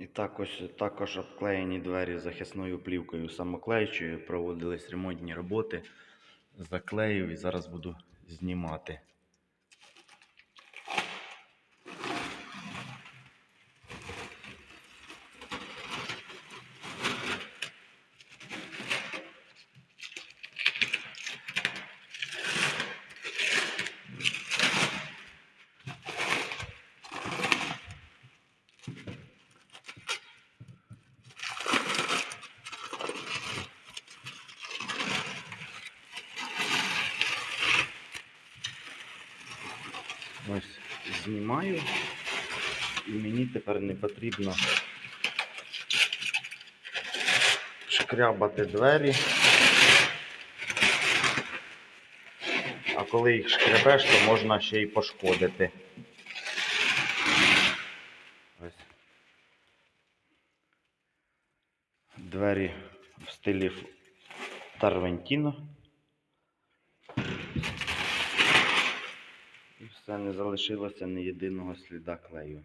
І також, також обклеєні двері захисною плівкою самоклеючою. Проводились ремонтні роботи. Заклеїв і зараз буду знімати. Ось знімаю. І мені тепер не потрібно шкрябати двері. А коли їх шкребеш, то можна ще й пошкодити. Ось. Двері в стилі Тарвентіно. І все, не залишилося ні єдиного сліда клею.